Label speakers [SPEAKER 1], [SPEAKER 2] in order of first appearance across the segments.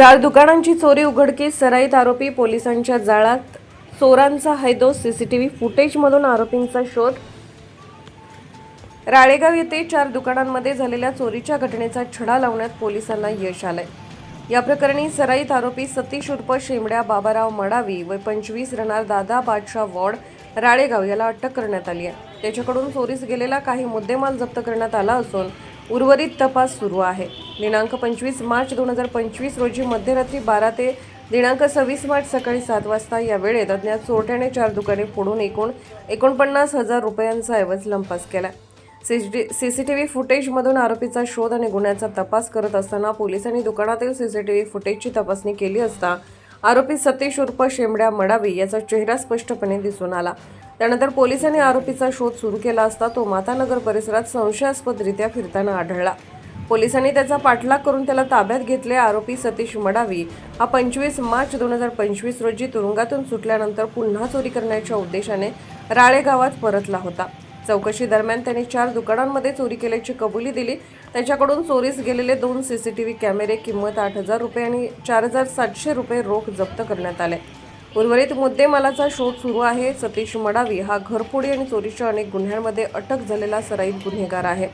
[SPEAKER 1] चार दुकानांची चोरी उघडकीस सराईत आरोपी पोलिसांच्या जाळात चोरांचा हैदोस सीसीटीव्ही फुटेजमधून आरोपींचा शोध. राळेगाव येथे चार दुकानांमध्ये झालेल्या चोरीच्या घटनेचा छडा लावण्यात पोलिसांना यश आलंय. या प्रकरणी सराईत आरोपी सतीश उर्फ शेमड्या बाबाराव मडावी व पंचवीस रणार दादा बादशाह वॉर्ड राळेगाव याला अटक करण्यात आली आहे. त्याच्याकडून चोरीस गेलेला काही मुद्देमाल जप्त करण्यात आला असून उर्वरित तपास सुरू आहे. दिनांक पंचवीस मार्च दोन हजार पंचवीस रोजी मध्यरात्री बारा ते दिनांक सव्वीस मार्च सकाळी सात वाजता या वेळेत अज्ञात चोरट्याने चार दुकाने फोडून एकूण एकोणपन्नास हजार रुपयांचा ऐवज लंपास केला. सी सी टी व्ही फुटेजमधून आरोपीचा शोध आणि गुन्ह्याचा तपास करत असताना पोलिसांनी दुकानातील सी सी टी व्ही फुटेजची तपासणी केली असता आरोपी सतीश उर्फ शेमड्या मडावी याचा चेहरा स्पष्टपणे दिसून आला. त्यानंतर पोलिसांनी आरोपीचा शोध सुरू केला असता तो मातानगर परिसरात संशयास्पदरित्या फिरताना आढळला. पोलिसांनी त्याचा पाठलाग करून त्याला ताब्यात घेतले आरोपी सतीश मडावी. हा पंचवीस मार्च दोन हजार पंचवीस रोजी तुरुंगातून सुटल्यानंतर पुन्हा चोरी करण्याच्या उद्देशाने राळे गावात परतला होता. चौकशी दरम्यान त्याने चार दुकानांमध्ये चोरी केल्याची कबुली दिली. त्याच्याकडून चोरीस गेलेले दोन सीसीटीव्ही कॅमेरे किंमत आठ हजार रुपये आणि चार हजार सातशे रुपये रोख जप्त करण्यात आले. उर्वरित मुद्देमालाचा शोध सुरू आहे. सतीश मडावी हा घरफोडी आणि चोरीच्या अनेक गुन्ह्यांमध्ये अटक झालेला सराईत गुन्हेगार आहे.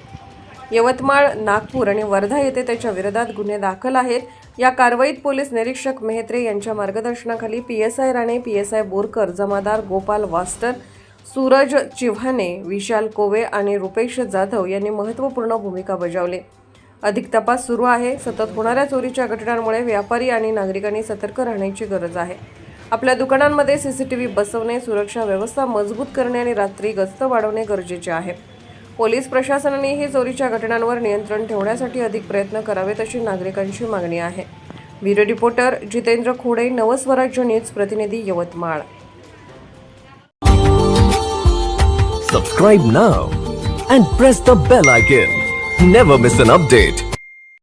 [SPEAKER 1] यवतमाळ नागपूर आणि वर्धा येथे त्याच्या विरोधात गुन्हे दाखल आहेत. या कारवाईत पोलीस निरीक्षक मेहत्रे यांच्या मार्गदर्शनाखाली P S I Rane P S I Borkar जमादार गोपाल वास्टर सूरज चिव्हाणे विशाल कोवे आणि रुपेश जाधव यांनी महत्त्वपूर्ण भूमिका बजावली. अधिक तपास सुरू आहे. सतत होणाऱ्या चोरीच्या घटनांमुळे व्यापारी आणि नागरिकांनी सतर्क राहण्याची गरज आहे. आपल्या दुकानांमध्ये सीसीटीव्ही बसवणे सुरक्षा व्यवस्था मजबूत करणे आणि रात्री गस्त वाढवणे गरजेचे आहे. पोलीस प्रशासनानेही चोरीच्या घटनांवर नियंत्रण ठेवण्यासाठी अधिक प्रयत्न करावेत अशी नागरिकांची मागणी आहे. Bureau reporter Jitendra Khode Navswarajya news प्रतिनिधी Yavatmal.
[SPEAKER 2] Subscribe now and press the bell icon never miss an update